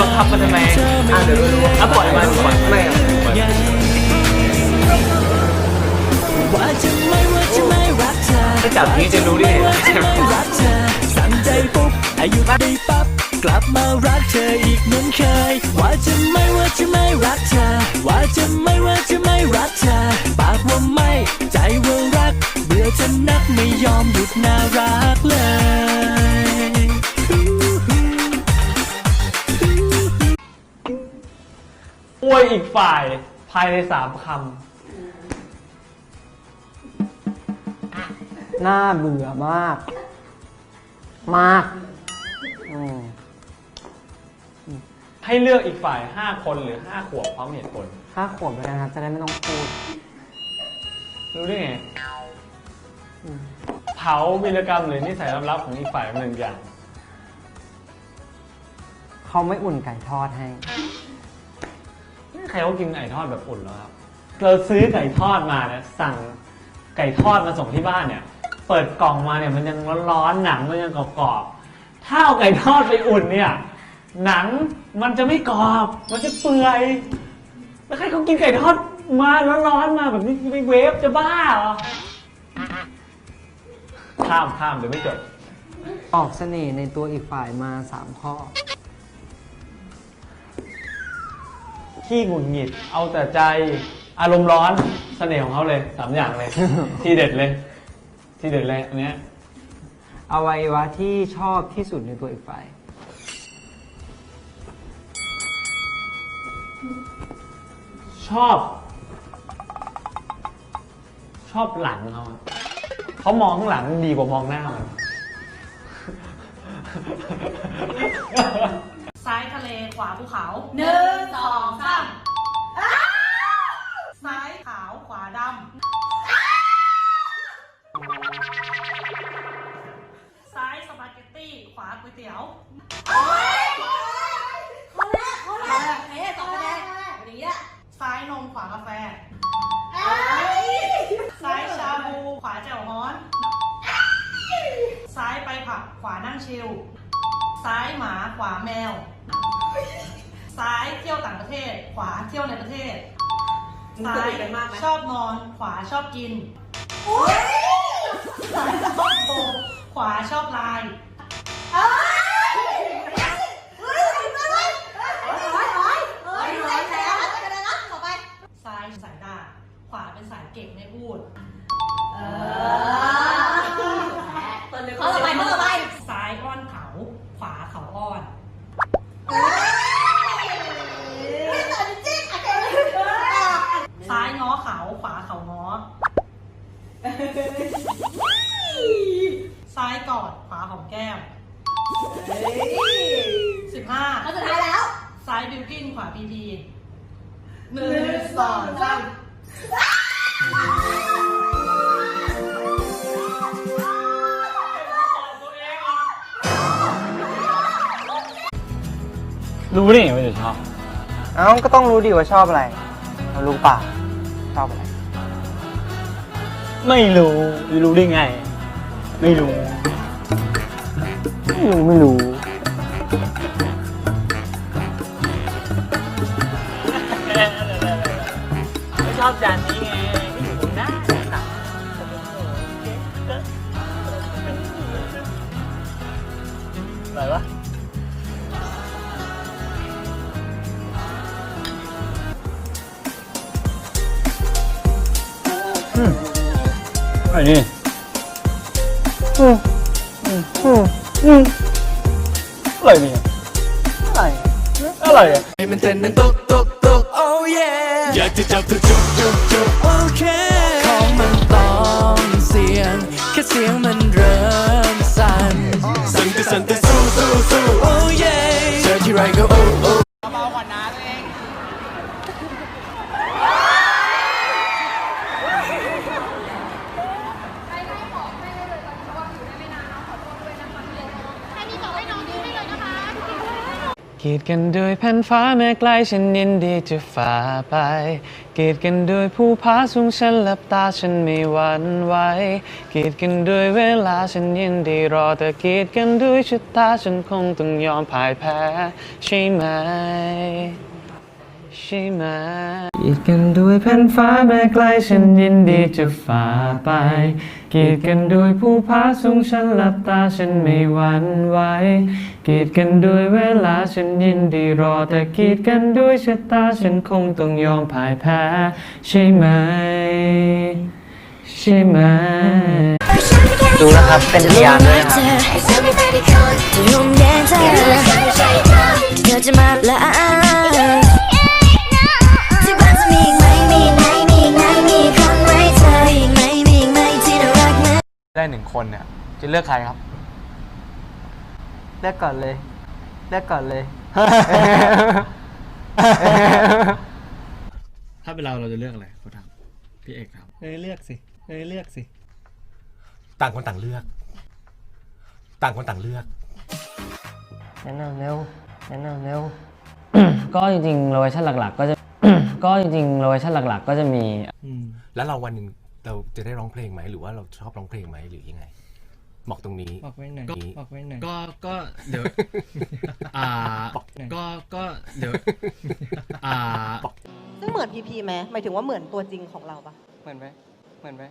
บังคับมันทำไมอะเดี๋ยวดูอะปล่อยมันปล่อยไม่อะว่าถ้าจับนี้จะรู้ได้ไงว่าจะไม่รักเธอสั่งใจปุ๊บอายุได้ปั๊บกลับมารักเธออีกเหมือนเคย ว่าจะไม่ว่าจะไม่รักเธอ ว่าจะไม่ว่าจะไม่รักเธอ ปากว่าไม่ ใจว่ารัก เบื่อจะนักไม่ยอมหยุดน่ารักเลย ยอีกฝ่ายภายในสามคน่าเบื่อมาก มากอืมำให้เลือกอีกฝ่ายห้าคนหรือห้าขวบพร้อมเหตุผล ห้าขวบแล้วกันครับ จะได้ไม่ต้องพูด รู้ได้ไงเผาวิรกรรมหรือนิสัยลับๆของอีกฝ่ายหนึ่งอย่าง เขาไม่อุ่นไก่ทอดให้ ใครเขากินไก่ทอดแบบอุ่นแล้วครับ เราซื้อไก่ทอดมาเนี่ยสั่งไก่ทอดมาส่งที่บ้านเนี่ย เปิดกล่องมาเนี่ยมันยังร้อนๆหนังมันยังกรอบๆถ้าเอาไก่ทอดไปอุ่นเนี่ย หนังมันจะไม่กรอบ มันจะเปื่อยแล้วใครเขากินไก่ทอดมาร้อนๆมาแบบนี้ไปเวฟจะบ้าเหรอข้ามข้ามเดี๋ยวไม่จบออกเสน่ห์ในตัวอีกฝ่ายมาสามข้อ ขี้หงุดหงิด เอาแต่ใจ อารมณ์ร้อนเสน่ห์ของเขาเลยสามอย่างเลย ที่เด็ดเลย ที่เด็ดเลยอันเนี้ยอวัยวะที่ชอบที่สุดในตัวอีกฝ่าย ชอบ ชอบหลังเขาอะเขามองข้างหลังดีกว่ามองหน้ามัน ซ้ายทะเลขวาภูเขาหนึ่งสองสามซ้ายขาวขวาดำซ้ายสปาเกตตี้ ขวาก๋วยเตี๋ยวคนแรกคนแรกเฮ้ยสองคะแนนอย่างนี้อะซ้ายนมขวากาแฟเอ้ยซ้ายชาบูขวาแจ่วฮ้อน ซ้ายไปผับขวานั่งชิลซ้ายหมาขวาแมว ซ้ายเที่ยวต่างประเทศ ขวาเที่ยวในประเทศซ้ายชอบนอน ขวาชอบกินซ้ายชอบโบขวาชอบลน์ซ้ายสายด่าขวาเป็นสายเก่งไม่พูดเขาละอไปเขาละอไป ซ้ายอ้อนเขา ขวาเขาอ้อน ซ้ายง้อเขาขวาเขาง้อ ซ้ายกอดขวาหอมแก้มสิบห้าข้อสุดท้ายแล้ว ซ้ายบิวกินขวาพีพีหนึ่งสองสาม รู้ได้ไงว่าจะชอบเอ้าก็ต้องรู้ดีว่าชอบอะไรเรารู้เปล่าชอบอะไร ไม่รู้จะรู้ได้ไง ไม่รู้ ไม่รู้ไม่รู้ ไม่ชอบจานนี้ อันนี้อืมอืมอืมอืมอะไรเนี่ยอะไรอะไรอะให้มันเต้นนั้นตุกตุกตุก oh yeah อยากจะจับเธอจุกจุกจุกโอเคของมันต้องเสียง แค่เสียงมันเริ่มสั่นสั่นก็สั่นแต่สู้สู้สู้ oh yeah เจอที่ไรก็ oh oh ใครมีของให้น้องนี่ให้เลยนะคะ ค กีดกันด้วยแผ่นฟ้าแม้ไกลฉันยินดีจะฝ่าไป กีดกันด้วยผู้พาสูงฉันหลับตาฉันไม่หวั่นไหว กีดกันด้วยเวลาฉันยินดีรอแต่กีดกันด้วยชะตาฉันคงต้องยอมพ่ายแพ้ใช่ไหม ใช่ไหมกีดกันด้วยแผ่นฟ้าแม้ไกลฉันยินดีจะฝ่าไป กีดกันด้วยผู้พาสูงฉันหลับตาฉันไม่หวั่นไหว กีดกันด้วยเวลาฉันยินดีรอ แต่กีดกันด้วยชะตาฉันคงต้องยอมพ่ายแพ้ ใช่ไหม ใช่ไหม ดูนะครับ เป็นพยานด้วยนะครับร่ ไหมได้หนึ่งคนเนี่ย จะเลือกใครครับ เลือกก่อนเลย เลือกก่อนเลย ถ้าเป็นเราเราจะเลือกอะไรเขาถามพี่เอกถามเอ้ยเลือกสิเอ้ยเลือกสิ ต่างคนต่างเลือก ต่างคนต่างเลือก แนะนำเร็วแนะนำเร็ว ก็จริงๆโลเคชั่นหลักๆ ก็จะ ก็จริงๆโลเคชั่นหลักๆ ก็จะมี อืม แล้วเราวันหนึ่ง เราจะได้ร้องเพลงไหมหรือว่าเราชอบร้องเพลงไหมหรือยังไง บอกตรงนี้ บอกไว้หน่อยก็ บอกไว้หน่อยก็ก็เดี๋ยวอ่าก็ก็เดี๋ยวอ่าซึ่งเหมือนพีพีไหมหมายถึงว่าเหมือนตัวจริงของเราปะเหมือนไหมเหมือนไหม